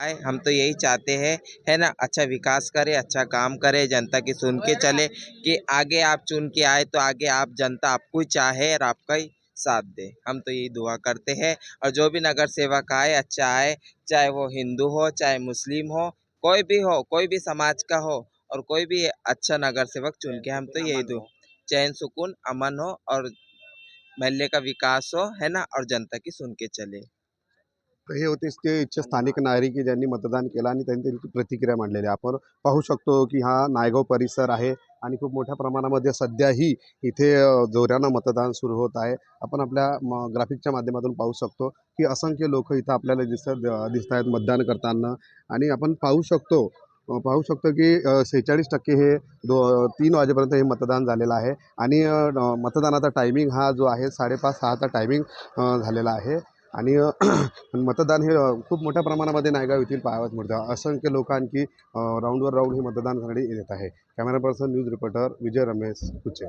आए, हम तो यही चाहते हैं, है ना? अच्छा विकास करे अच्छा काम करे, जनता की सुन के चले, कि आगे आप चुन के आए तो आगे आप जनता आपको ही चाहे और आपका ही साथ दे। हम तो यही दुआ करते हैं, और जो भी नगर सेवक आए अच्छा आए, चाहे वो हिंदू हो, चाहे मुस्लिम हो, कोई भी हो, कोई भी समाज का हो, और कोई भी अच्छा नगर सेवक चुन के, हम तो यही दो। चैन सुकून, अमन हो, और महल्ले का विकास हो, है ना? और जनता की सुन के चले। तर हे होते ते इच्छा स्थानिक नागरिक ज्यांनी मतदान केलं आणि त्यांनी त्यांची प्रतिक्रिया मांडलेली आहे. आपण पाहू शकतो की हा नायगाव परिसर आहे आणि खूप मोठ्या प्रमाणामध्ये सध्याही इथे जोरानं मतदान सुरू होत आहे. आपण आपल्या म ग्राफिकच्या माध्यमातून पाहू शकतो की असंख्य लोक इथं आपल्याला दिसत दिसत आहेत मतदान करताना. आणि आपण पाहू शकतो पाहू शकतो की सेहेचाळीस टक्के हे दो तीन वाजेपर्यंत हे मतदान झालेलं आहे. आणि मतदानाचा टायमिंग हा जो आहे साडेपाच सहाचा टायमिंग झालेला आहे. आणि मतदान हे खूप मोठ्या प्रमाणामध्ये नायगाव येथील पाहावयास मिळतं असंख्य लोक आणखी राऊंडवर राऊंड हे मतदानासाठी येत आहे. Camera person news reporter Vijay Ramesh Kuche